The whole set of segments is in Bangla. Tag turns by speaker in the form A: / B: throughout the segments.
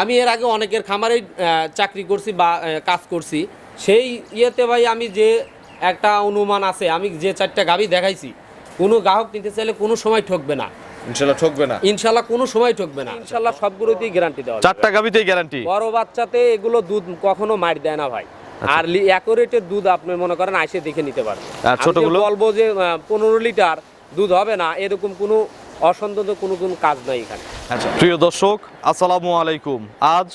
A: আমি এর আগে অনেকের খামারে চাকরি করছি বা কাজ করছি। সেই ইয়েতে ভাই আমি যে একটা অনুমান আছে আমি যে চারটা গাভি দেখাইছি কোনো গ্রাহক নিতে চাইলে কোনো সময় ঠকবে না।
B: ইনশাল্লাহ ঠকবে না।
A: ইনশাল্লাহ কোনো সময় ঠকবে না। ইনশাল্লাহ সবগুলোতেই গ্যারান্টি দেওয়া যাবে।
B: চারটা গাবিতেই গ্যারান্টি
A: বড় বাচ্চাতে এগুলো দুধ কখনো মার দেয় না ভাই। আর অ্যাকোরেটের দুধ আপনি মনে করেন আইসে দেখে নিতে পারবেন।
B: আর ছোটগুলো?
A: বলব যে পনেরো লিটার দুধ হবে না এরকম কোনো অসন্তত কোনো কোনো কাজ নাই এখানে।
B: আচ্ছা প্রিয় দর্শক, আসসালামু আলাইকুম। আজ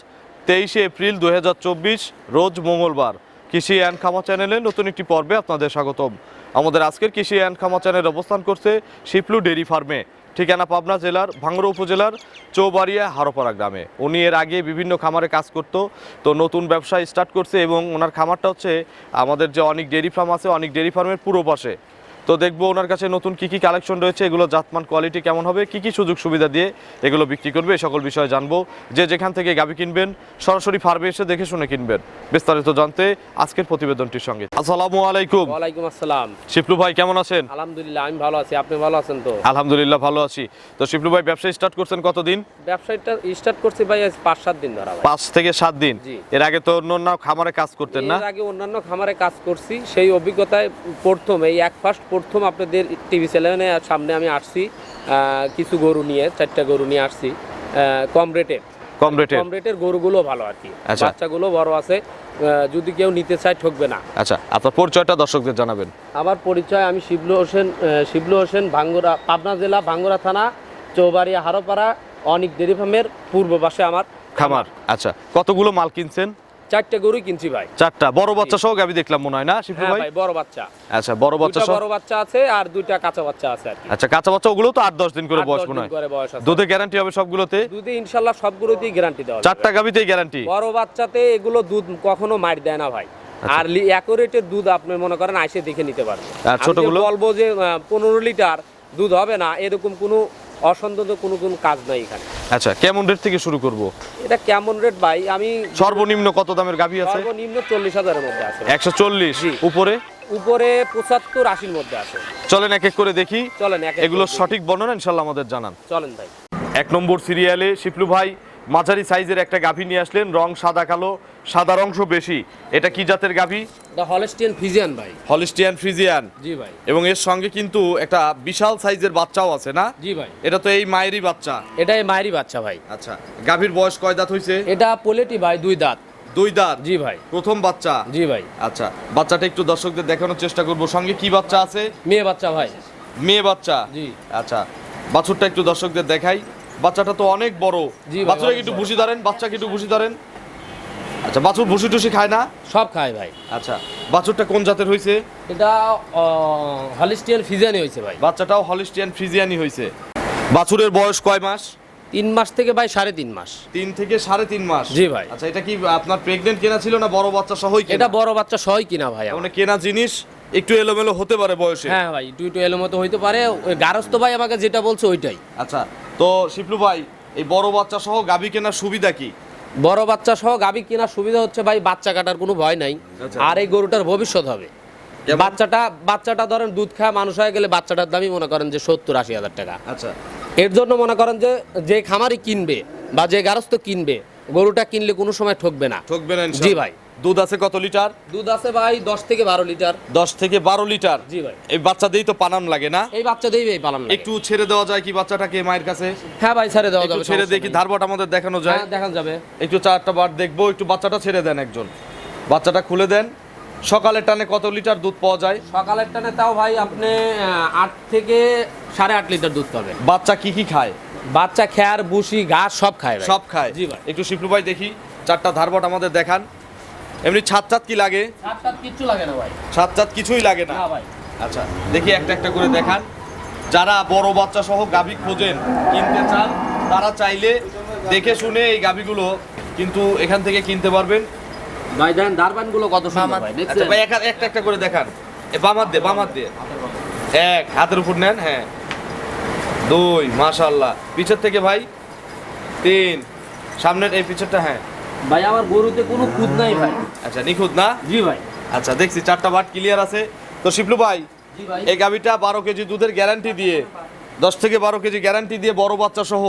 B: তেইশে এপ্রিল দু হাজার চব্বিশ, রোজ মঙ্গলবার। কৃষি অ্যান্ড খামা চ্যানেলে নতুন একটি পর্বে আপনাদের স্বাগতম। আমাদের আজকের কৃষি অ্যান্ড খামা চ্যানেল অবস্থান করছে শিপলু ডেরি ফার্মে, ঠিকানা পাবনা জেলার ভাঙ্গুড়া উপজেলার চৌবাড়িয়া হারোপাড়া গ্রামে। উনি এর আগে বিভিন্ন খামারে কাজ করতো, তো নতুন ব্যবসা স্টার্ট করছে এবং ওনার খামারটা হচ্ছে আমাদের যে অনেক ডেরি ফার্ম আছে, অনেক ডেরি ফার্মের পুরো পাশে। তো দেখব ওনার কাছে নতুন কি কি কালেকশন রয়েছে এগুলো জাতমান কোয়ালিটি কেমন হবে কি কি সুযোগ সুবিধা দিয়ে এগুলো বিক্রি করবে সকল বিষয়ে জানব। যে যেখান থেকে গাবি কিনবেন সরাসরি ফার্মে এসে দেখে শুনে কিনবেন। বিস্তারিত জানতে আজকের প্রতিবেদনটির সঙ্গে। আসসালামু আলাইকুম।
A: ওয়ালাইকুম আসসালাম।
B: শিপলু ভাই কেমন আছেন?
A: আলহামদুলিল্লাহ আমি ভালো আছি। আপনি ভালো আছেন তো?
B: আলহামদুলিল্লাহ ভালো আছি। তো শিপলু ভাই ব্যবসা স্টার্ট করছেন কতদিন?
A: ব্যবসাটা স্টার্ট করছি ভাই পাঁচ সাত দিন ধরা
B: পাঁচ থেকে সাত দিন? এর আগে তো অন্য অন্য খামারে কাজ করতেন না?
A: এর আগে অন্যান্য খামারে কাজ করছি। সেই অভিজ্ঞতায় প্রথম এই এক ফার্স্ট প্রথম আপনাদের টিভি চ্যানেলে সামনে আমি আসছি কিছু গরু নিয়ে চারটা গরু নিয়ে আসছি কম রেটের
B: কম রেটে
A: কম রেটের গরুগুলো ভালো আর কি।
B: আচ্ছা।
A: বাচ্চাগুলো বড় আছে যদি কেউ নিতে চায় ঠকবে না।
B: আচ্ছা আপনার পরিচয়টা দর্শকদের জানাবেন।
A: আমার পরিচয় আমি শিবলু হোসেন শিবলু হোসেন ভাঙ্গুরা পাবনা জেলা ভাঙ্গুরা থানা চৌবাড়িয়া হারোপাড়া অনেক ডেরি ফার্মের পূর্ব পাশে আমার।
B: খামার। আচ্ছা কতগুলো মাল কিনছেন?
A: চারটে গরুই কিনছি ভাই।
B: চারটা। বড় বাচ্চা সহ গাবি দেখলাম মনে হয় না
A: হ্যাঁ
B: ভাই?
A: বড় বাচ্চা।
B: আচ্ছা বড় বাচ্চা সহ?
A: বড় বাচ্চা আছে আর দুইটা কাঁচা বাচ্চা আছে আর
B: আচ্ছা কাঁচা বাচ্চা ওগুলো তো আট দশ দিন করে বয়স মনে হয়। দুধে গ্যারান্টি হবে সবগুলোতে?
A: দুধে ইনশাল্লাহ সবগুলোতেই গ্যারান্টি দেওয়া।
B: চারটা গাবিতেই গ্যারান্টি
A: বড় বাচ্চাতে এগুলো দুধ কখনো মার দেয় না ভাই। আর অ্যাকোরেটের দুধ আপনি মনে করেন আইসে দেখে নিতে পারবেন।
B: আর ছোটগুলো?
A: বলব যে পনেরো লিটার দুধ হবে না এরকম কোনো অসন্তত কোনো কোনো কাজ নাই এখানে।
B: আচ্ছা কেমন রেট থেকে শুরু করব?
A: এটা কেমন রেট ভাই? আমি
B: সর্বনিম্ন কত দামের গাভী আছে?
A: সর্বনিম্ন চল্লিশ হাজারের মধ্যে আছে।
B: একশো চল্লিশ? উপরে?
A: উপরে পঁচাত্তর আশির মধ্যে আছে।
B: চলেন এক এক করে দেখি।
A: চলেন
B: এগুলো সঠিক বর্ণনা ইনশাল্লাহ আমাদের জানান।
A: চলেন ভাই।
B: এক নম্বর সিরিয়ালে শিপলু ভাই মাঝারি সাইজের একটা গাভি নিয়ে আসলেন রং সাদা কালো সাদার অংশ বেশি। এটা কি জাতের গাভি?
A: হলস্টিয়ান ফিজিয়ান ভাই।
B: Holstein Friesian.
A: জি ভাই।
B: এবং এর সঙ্গে কিন্তু একটা বিশাল সাইজের বাচ্চাও আছে না?
A: জি ভাই।
B: এটা তো এই মায়েরই বাচ্চা।
A: এটাই মায়েরই বাচ্চা ভাই।
B: আচ্ছা গাভীর বয়স কয় দাঁত হইছে?
A: এটা পোলেটি ভাই দুই দাঁত।
B: দুই দাঁত?
A: জি ভাই।
B: প্রথম বাচ্চা?
A: জি ভাই।
B: আচ্ছা বাচ্চাটা একটু দর্শকদের দেখানোর চেষ্টা করব। সঙ্গে কি বাচ্চা আছে?
A: মেয়ে বাচ্চা ভাই।
B: মেয়ে বাচ্চা?
A: জি।
B: আচ্ছা বাছুরটা একটু দর্শকদের দেখাই। বাচ্চাটা তো অনেক বড়। বাছুরকে একটু। ভুসি ধরেন বাচ্চাকে একটু ভুসি ধরেন। আচ্ছা বাছুর ভুসি টুসি খায় না?
A: সব খায় ভাই।
B: আচ্ছা বাছুরটা কোন জাতের হয়েছে
A: এটা হলিস্টিয়ান ফিজিয়ানি হয়েছে ভাই।
B: বাচ্চাটাও হলিস্টিয়ান ফ্রিজিয়ানি হয়েছে বাছুরের বয়স কয় মাস?
A: তিন মাস থেকে ভাই সাড়ে তিন মাস।
B: তিন থেকে সাড়ে তিন মাস।
A: জি ভাই।
B: আচ্ছা এটা কি আপনার প্রেগনেন্ট কেনা ছিল না বড় বাচ্চা সহই
A: এটা বড় বাচ্চা সহই কিনা ভাই।
B: মানে কেনা জিনিস একটু এলোমেলো হতে পারে বয়সে?
A: হ্যাঁ ভাই একটু একটু এলো মতো হইতে পারে। ওই গারস্থ ভাই আমাকে যেটা বলছে ওইটাই।
B: আচ্ছা তো শিপলু ভাই এই বড় বাচ্চা সহ গাভী কেনার সুবিধা কি?
A: বড় বাচ্চা সহ গাবি কেনার সুবিধা হচ্ছে ভাই বাচ্চা কাটার কোনো ভয় নাই।
B: আচ্ছা।
A: আর এই গরুটার ভবিষ্যৎ হবে? বাচ্চাটা বাচ্চাটা ধরেন দুধ খায় মানুষ হয়ে গেলে বাচ্চাটার দামই মনে করেন যে সত্তর আশি হাজার টাকা।
B: আচ্ছা।
A: এর জন্য মনে করেন যে যে খামারি কিনবে বা যে গারস্থ কিনবে গরুটা কিনলে কোনো সময় ঠকবে না।
B: ঠকবে না
A: জি ভাই।
B: দুধ আছে কত লিটার?
A: দুধ আছে ভাই দশ থেকে বারো লিটার।
B: দশ থেকে বারো লিটার?
A: জি ভাই।
B: এই বাচ্চা দিয়েই তো পানান লাগে না?
A: এই বাচ্চা দিয়েই ভাই পালন লাগে।
B: একটু ছেড়ে দেওয়া যায় কি বাচ্চাটাকে মায়ের কাছে?
A: হ্যাঁ ভাই ছেড়ে দেওয়া যাবে
B: ছেড়ে দেখি
A: নেই।
B: ধারবাট আমাদের দেখানো যায়?
A: হ্যাঁ দেখান যাবে।
B: একটু চারটা বার দেখব একটু বাচ্চাটা ছেড়ে দেন একজন। বাচ্চাটা খুলে দেন। সকালের টানে কত লিটার দুধ পাওয়া যায়?
A: সকালের টানে তাও ভাই আপনি আট থেকে সাড়ে আট লিটার দুধ পাবে
B: বাচ্চা কি কি খায়?
A: বাচ্চা খেয়ার বুসি ঘাস সব খায়
B: সব খায়?
A: জি ভাই।
B: একটু শিপলু ভাই দেখি চারটা ধারবট আমাদের দেখান। এমনি ছাদ ছাদ কি লাগে?
A: সাত সাত কিচ্ছু লাগে না ভাই।
B: ছাদ ছাদ কিছুই লাগে না?
A: না ভাই।
B: আচ্ছা দেখি একটা একটা করে দেখান। যারা বড় বাচ্চা সহ গাভী খোঁজেন কিনতে চান তারা চাইলে দেখে শুনে এই গাভীগুলো কিন্তু এখান থেকে কিনতে পারবেন।
A: ভাই দেন দারবানগুলো কত সুন্দর ভাই
B: আচ্ছা
A: দেখছেন?
B: ভাই একটা একটা একটা করে দেখান। এ বাম হাত দে। বাম হাত দে এক হাতের উপর নেন হ্যাঁ। দুই মাশাল্লাহ পিছের থেকে ভাই তিন। সামনের এই পিছেরটা হ্যাঁ।
A: ভাই আমার গরুতে কোনো খুদ নাই ভাই।
B: আচ্ছা নিখুঁত না?
A: জি ভাই।
B: আচ্ছা দেখছি চারটা বাট ক্লিয়ার আছে। তো শিপলু ভাই এই গাভিটা বারো কেজি দুধের গ্যারান্টি দিয়ে দশ থেকে বারো কেজি গ্যারান্টি দিয়ে বড় বাচ্চা সহ।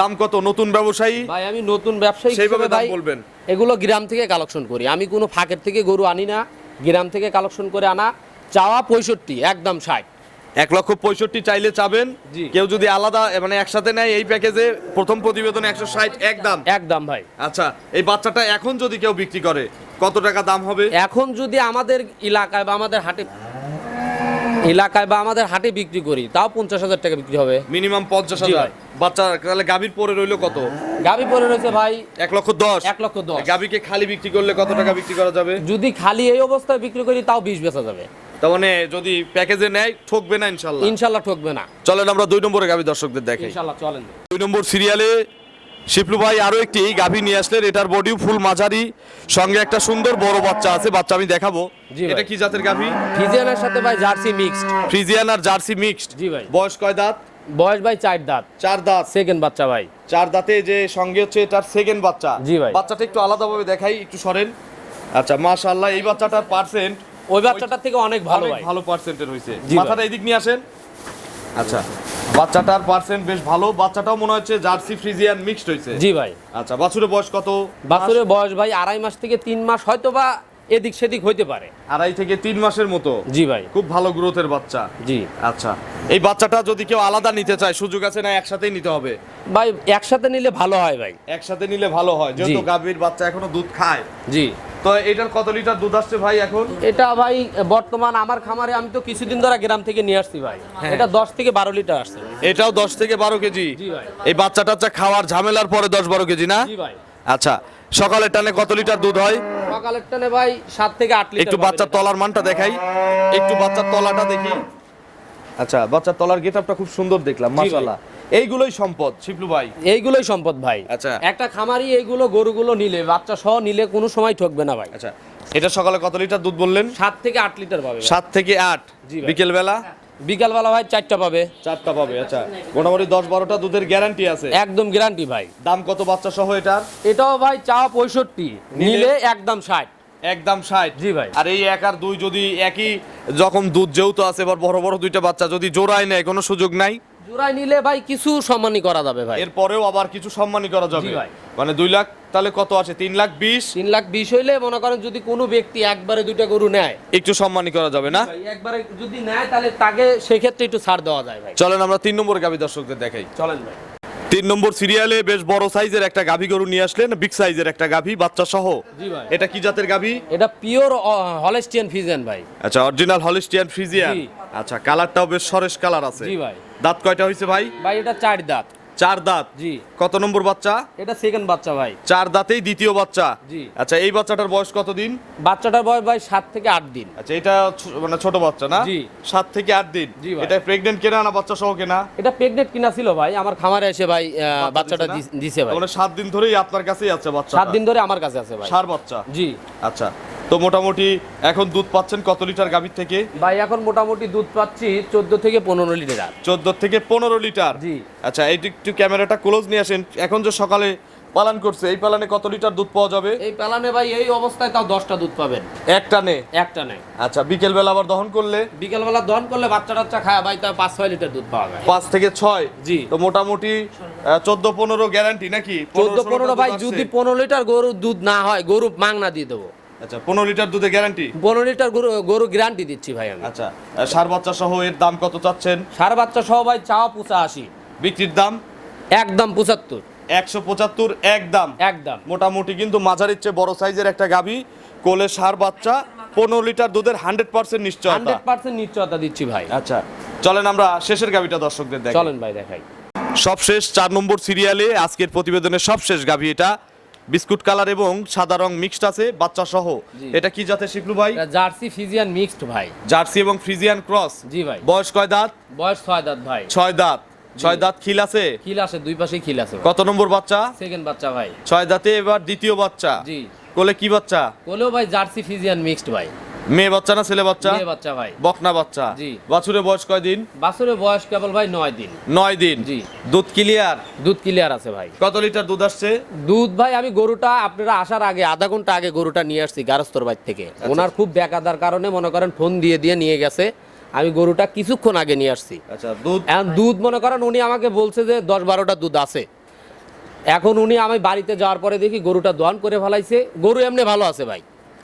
B: দাম কত? নতুন ব্যবসায়ী?
A: ভাই আমি নতুন ব্যবসায়ী
B: সেইভাবে দাম বলবেন।
A: এগুলো গ্রাম থেকে কালেকশন করি। আমি কোনো ফাঁকের থেকে গরু আনি না। গ্রাম থেকে কালেকশন করে আনা। চাওয়া পঁয়ষট্টি একদম ষাট।
B: এক লক্ষ পঁয়ষট্টি চাইলে চাবেন। কেউ যদি আলাদা মানে একসাথে নেয় এই প্যাকেজে প্রথম প্রতিবেদন একশো ষাট এক দাম।
A: এক দাম ভাই।
B: আচ্ছা এই বাচ্চাটা এখন যদি কেউ বিক্রি করে কত টাকা দাম হবে?
A: এখন যদি আমাদের এলাকায় বা আমাদের হাটে এলাকায় বা আমাদের হাটে বিক্রি করি তাও পঞ্চাশ হাজার টাকা বিক্রি হবে।
B: মিনিমাম পঞ্চাশ হাজার। বাচ্চা তাহলে গাভীর পরে রইল কত?
A: গাবি পরে রয়েছে ভাই
B: এক লক্ষ দশ।
A: এক লক্ষ দশ।
B: গাভীকে খালি বিক্রি করলে কত টাকা বিক্রি করা যাবে?
A: যদি খালি এই অবস্থায় বিক্রি করি তাও বিশ বেচা যাবে।
B: তার মানে যদি প্যাকেজে নেয় ঠকবে না ইনশাল্লাহ।
A: ইনশাল্লাহ ঠকবে না।
B: চলেন আমরা দুই নম্বরে গাভী দর্শকদের দেখাই
A: ইনশাল্লাহ চলেন।
B: দুই নম্বর সিরিয়ালে শিপলু ভাই আরও একটি গাভী নিয়ে আসলেন। এটার বডিও ফুল মাঝারি সঙ্গে একটা সুন্দর বড় বাচ্চা আছে বাচ্চা আমি দেখাবো। এটা কি জাতের গাভী?
A: ফিজিয়ানের সাথে ভাই জার্সি মিক্সড
B: ফ্রিজিয়ান আর জার্সি মিক্সড
A: জি ভাই।
B: বয়স কয় দাঁত?
A: বয়স ভাই চার দাঁত।
B: চার দাঁত।
A: সেকেন্ড বাচ্চা ভাই।
B: চার দাঁতে যে সঙ্গে হচ্ছে এটার সেকেন্ড বাচ্চা।
A: জি ভাই।
B: বাচ্চাটা একটু আলাদাভাবে দেখাই একটু সরেন। আচ্ছা মাশাআল্লাহ এই বাচ্চাটার পার্সেন্ট
A: ওই বাচ্চাটার থেকে অনেক ভালো
B: ভালো পার্সেন্টের হয়েছে। মাথাটা এদিক নিয়ে আসেন। আচ্ছা বাচ্চাটার পার্সেন্ট বেশ ভালো। বাচ্চাটাও মনে হচ্ছে জার্সি ফ্রিজিয়ান মিক্সড হয়েছে
A: জি ভাই।
B: আচ্ছা বাছুরের বয়স কত?
A: বাছুরের বয়স ভাই আড়াই মাস থেকে তিন মাস হয়তো বা এদিক সেদিক হইতে পারে।
B: আড়াই থেকে তিন মাসের মতো?
A: জি ভাই।
B: খুব ভালো গ্রোথের বাচ্চা।
A: জি।
B: আচ্ছা এই বাচ্চাটা যদি কেউ আলাদা নিতে চায় সুযোগ আছে না একসাথেই নিতে হবে?
A: ভাই একসাথে নিলে ভালো হয় ভাই।
B: একসাথে নিলে ভালো হয় যেহেতু গাভীর বাচ্চা এখনও দুধ খায়।
A: জি।
B: তো এটার কত লিটার দুধ আসছে ভাই এখন?
A: এটা ভাই বর্তমান আমার খামারে আমি তো কিছুদিন ধরে গ্রাম থেকে নিয়ে আসছি ভাই।
B: হ্যাঁ।
A: এটা দশ থেকে বারো লিটার আসছে
B: এটাও দশ থেকে বারো কেজি? এই বাচ্চা টাচ্চা খাওয়ার ঝামেলার পরে দশ বারো কেজি না?
A: ভাই।
B: আচ্ছা সকালের টানে কত লিটার দুধ হয়?
A: সকালের টানে ভাই সাত থেকে আট লিটার
B: একটু বাচ্চার তলার মানটা দেখাই। একটু বাচ্চার তলাটা দেখি। আচ্ছা বাচ্চার তলার গেটআপটা খুব সুন্দর দেখলাম মাশাআল্লাহ। এইগুলোই সম্পদ ভাই?
A: এইগুলোই সম্পদ ভাই।
B: আচ্ছা।
A: একটা খামারি এইগুলো গরুগুলো নিলে বাচ্চা সহ নিলে কোনো সময় ঠকবে না ভাই।
B: আচ্ছা এটা সকালে কত লিটার দুধ বললেন?
A: সাত থেকে আট লিটার পাবে ভাই।
B: সাত থেকে আট
A: জি
B: বিকেল বেলা
A: বিকালবেলা ভাই চারটা পাবে।
B: চারটা পাবে আচ্ছা। মোটামুটি দশ বারোটা দুধের গ্যারান্টি আছে।
A: একদম গ্যারান্টি ভাই।
B: দাম কত বাচ্চা সহ এটার?
A: এটাও ভাই চাওয়া পঁয়ষট্টি
B: নিলে?
A: একদম ষাট।
B: একদম ষাট?
A: জি ভাই।
B: আর এই এক আর দুই যদি একই যখন দুধ যেহেতু আছে এবার বড় বড় দুইটা বাচ্চা যদি জোড়ায় নেয় কোনো সুযোগ নাই?
A: জোড়ায় নিলে ভাই কিছু সম্মানই করা যাবে ভাই।
B: এরপরেও আবার কিছু সম্মানই করা যাবে।
A: ভাই।
B: মানে দুই লাখ তাহলে কত আছে? তিন লাখ বিশ?
A: তিন লাখ বিশ হইলে মনে করেন যদি কোনো ব্যক্তি একবারে দুইটা গরু নেয়।
B: একটু সম্মানই করা যাবে না?
A: একবারে যদি নেয় তাহলে তাকে সেক্ষেত্রে একটু ছাড় দেওয়া যায় ভাই।
B: চলেন আমরা তিন নম্বর গাভী দর্শকদের দেখাই।
A: চলেন ভাই।
B: তিন নম্বর সিরিয়ালে বেশ বড় সাইজের একটা গাভী গরু নিয়ে আসলেন বিগ সাইজের একটা গাভী বাচ্চা সহ এটা কি জাতের গাভী?
A: এটা পিওর হলেস্টিয়ান ফিজেন ভাই।
B: আচ্ছা অরিজিনাল হলিস্টিয়ান ফ্রিজিয়ান
A: জি।
B: আচ্ছা কালারটাও বেশ সরেশ কালার আছে।
A: জি ভাই।
B: দাঁত কয়টা হয়েছে ভাই?
A: ভাই এটা চার দাঁত।
B: চার দাঁত।
A: জি।
B: কত নম্বর বাচ্চা?
A: এটা সেকেন্ড বাচ্চা ভাই।
B: চার দাঁতেই দ্বিতীয় বাচ্চা।
A: জি।
B: আচ্ছা এই বাচ্চাটার বয়স কতদিন?
A: বাচ্চাটার বয়স ভাই সাত থেকে আট দিন।
B: আচ্ছা এটা মানে ছোট বাচ্চা না?
A: জি।
B: সাত থেকে আট দিন।
A: জি
B: এটা প্রেগনেন্ট কেনা না বাচ্চা সহ কেনা?
A: এটা প্রেগনেন্ট কিনা ছিল ভাই আমার খামারে এসে ভাই বাচ্চাটা
B: দিছে
A: দিছে ভাই।
B: মানে সাত দিন ধরেই আপনার কাছেই আছে বাচ্চা
A: সাত দিন ধরে আমার কাছে আছে ভাই।
B: সার বাচ্চা?
A: জি।
B: আচ্ছা। তো মোটামুটি এখন দুধ পাচ্ছেন কত লিটার গাভীর থেকে?
A: ভাই এখন মোটামুটি দুধ পাচ্ছি চোদ্দ থেকে পনেরো লিটার।
B: চোদ্দ থেকে পনেরো লিটার?
A: জি।
B: আচ্ছা এই একটু ক্যামেরাটা ক্লোজ নিয়ে আসেন। এখন যে সকালে পালন করছে এই পালানে কত লিটার দুধ পাওয়া যাবে?
A: এই পালানে ভাই এই অবস্থায় তাও দশটা দুধ পাবেন।
B: এক টানে
A: একটা নেই
B: আচ্ছা বিকেল বেলা আবার দহন করলে?
A: বিকেলবেলা দহন করলে বাচ্চা টাচ্চা খায় ভাই তাও পাঁচ ছয় লিটার দুধ পাওয়া যায়।
B: পাঁচ থেকে ছয়?
A: জি।
B: তো মোটামুটি চোদ্দ পনেরো গ্যারান্টি নাকি?
A: চোদ্দ পনেরো ভাই যদি পনেরো লিটার গরুর দুধ না হয় গরু মাংনা দিয়ে দেবো।
B: আচ্ছা পনেরো লিটার দুধে গ্যারান্টি
A: পনেরো লিটার গরু গরু গ্যারান্টি দিচ্ছি ভাই আমি।
B: আচ্ছা সার বাচ্চা সহ এর দাম কত চাচ্ছেন?
A: সার বাচ্চা সহ ভাই চাওয়া পুচা আশি
B: বিক্রির দাম?
A: একদম পঁচাত্তর।
B: একশো পঁচাত্তর এক দাম
A: একদম।
B: মোটামুটি কিন্তু মাঝারির চেয়ে বড় সাইজের একটা গাভী কোলে সার বাচ্চা পনেরো লিটার দুধের হান্ড্রেড পার্সেন্ট নিশ্চয়তা।
A: হান্ড্রেড পার্সেন্ট নিশ্চয়তা দিচ্ছি ভাই।
B: আচ্ছা চলেন আমরা শেষের গাভীটা দর্শকদের দেখ
A: চলেন ভাই দেখাই।
B: সবশেষ চার নম্বর সিরিয়ালে আজকের প্রতিবেদনের সবশেষ গাভী এটা। বিস্কুট কালার এবং সাদা রং মিক্সড আছে বাচ্চা সহ। এটা কি জাতের শিখলু ভাই?
A: জার্সি ফিজিয়ান মিক্সড ভাই।
B: জার্সি এবং ফ্রিজিয়ান ক্রস।
A: জি ভাই।
B: বয়স কয় দাঁত?
A: বয়স ছয় দাঁত ভাই।
B: ছয় দাঁত। ছয় দাঁত খিল আছে?
A: খিল আছে দুই পাশে খিল আছে
B: কত নম্বর বাচ্চা?
A: সেকেন্ড বাচ্চা ভাই।
B: ছয় দাঁতে এবার দ্বিতীয় বাচ্চা।
A: জি।
B: কোলে কি বাচ্চা?
A: কোলেও ভাই জার্সি ফিজিয়ান মিক্সড ভাই।
B: মেয়ে বাচ্চা না ছেলে বাচ্চা?
A: মেয়ে বাচ্চা ভাই।
B: বকনা বাচ্চা।
A: জি।
B: বাছুরের বয়স কয় দিন?
A: বাছুরের বয়স কেবল ভাই নয় দিন।
B: নয় দিন।
A: জি।
B: দুধ ক্লিয়ার?
A: দুধ ক্লিয়ার আছে ভাই।
B: কত লিটার দুধ আসছে?
A: দুধ ভাই আমি গরুটা আপনারা আসার আগে আধা ঘণ্টা আগে গরুটা নিয়ে আসছি গারস্তর বাইর থেকে। ওনার খুব বেকাদার কারণে মনে করেন ফোন দিয়ে দিয়ে নিয়ে গেছে। আমি গরুটা কিছুক্ষণ আগে নিয়ে আসছি।
B: আচ্ছা দুধ?
A: দুধ মনে করেন উনি আমাকে বলছে যে দশ বারোটা দুধ আছে। এখন উনি আমি বাড়িতে যাওয়ার পরে দেখি গরুটা দোয়ান করে ফেলাইছে। গরু এমনি ভালো আছে ভাই।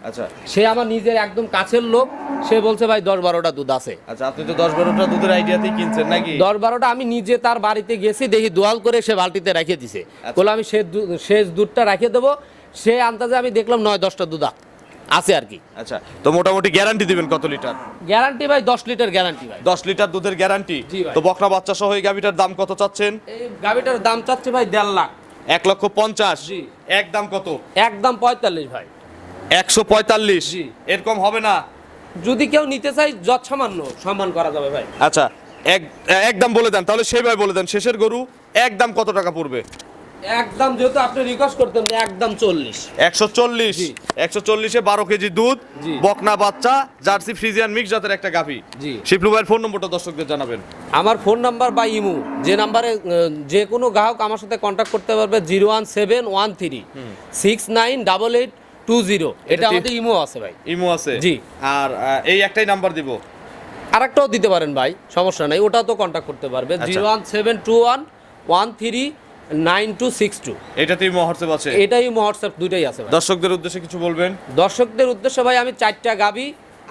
B: আচ্ছা।
A: সে আমার নিজের একদম কাছের লোক সে বলছে ভাই দশ বারোটা দুধ আছে।
B: আচ্ছা আপনি তো দশ বারোটা দুধের আইডিয়াতেই কিনছেন নাকি?
A: দশ বারোটা আমি নিজে তার বাড়িতে গেছি দেখি দোয়াল করে সে বালতিতে রেখে দিছে। বলে আমি সে শেষ দুধটা রেখে দেবো। সে আন্দাজে আমি দেখলাম নয় দশটা দুধ আছে আর কি।
B: আচ্ছা তো মোটামুটি গ্যারান্টি দিবেন কত লিটার?
A: গ্যারান্টি ভাই দশ লিটার গ্যারান্টি ভাই।
B: দশ লিটার দুধের গ্যারান্টি তো বকনা বাচ্চা সহ এই গাভিটার দাম কত চাচ্ছেন?
A: এই গাভিটার দাম চাচ্ছে ভাই দেড় লাখ।
B: এক লক্ষ পঞ্চাশ।
A: জি।
B: এক দাম কত?
A: একদম পঁয়তাল্লিশ ভাই।
B: একশো পঁয়তাল্লিশ।
A: জি।
B: এরকম হবে না।
A: যদি কেউ নিতে চাই যৎ সামান্য সম্মান করা যাবে ভাই।
B: আচ্ছা এক একদম বলে দেন তাহলে সেভাবে বলে দেন শেষের গরু একদম কত টাকা পড়বে?
A: একদম যেহেতু আপনি রিকোয়েস্ট করতেন একদম চল্লিশ।
B: একশো চল্লিশ। একশো চল্লিশে বারো কেজি দুধ বকনা বাচ্চা জার্সি ফ্রিজিয়ান মিক্স জাতের একটা গাভি।
A: জি।
B: শিপলু ভাইয়ের ফোন নম্বরটা দর্শকদের জানাবেন।
A: আমার ফোন নাম্বার বা ইমু যে নাম্বারে যে কোনো গ্রাহক আমার সাথে কন্ট্যাক্ট করতে পারবে zero one seven one three six nine double eight two zero. এটা আমাদের ইমো আছে ভাই।
B: ইমো আছে?
A: জি।
B: আর এই একটাই নাম্বার দিব।
A: আরেকটাও দিতে পারেন ভাই সমস্যা নাই ওটাও তো কন্ট্যাক্ট করতে পারবে।
B: আচ্ছা।
A: Zero one seven two one one three nine two six two.
B: এটাতে ইমো হোয়াটসঅ্যাপ আছে?
A: এটাই হোয়াটসঅ্যাপ দুইটাই আছে
B: দর্শকদের উদ্দেশ্যে কিছু বলবেন?
A: দর্শকদের উদ্দেশ্যে ভাই আমি চারটা গাবি।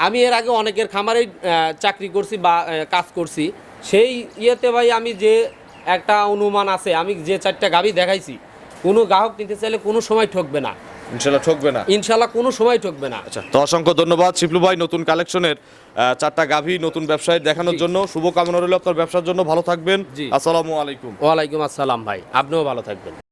A: আমি এর আগে অনেকের খামারেই আহ, চাকরি করছি বা কাজ করছি। সেই ইয়েতে ভাই আমি যে একটা অনুমান আছে আমি যে চারটা গাবি দেখাইছি কোনো গ্রাহক নিতে চাইলে কোনো সময় ঠকবে না।
B: ইনশাল্লাহ ঠকবে না।
A: ইনশাল্লাহ কোনো সময় ঠকবে না।
B: আচ্ছা তো অসংখ্য ধন্যবাদ শিপলু ভাই নতুন কালেকশনের চারটা গাভী নতুন ব্যবসায় দেখানোর জন্য। শুভকামনা রইল আপনার ব্যবসার জন্য। ভালো থাকবেন। আসসালামু আলাইকুম।
A: ওয়ালাইকুম আসসালাম ভাই। আপনিও ভালো থাকবেন।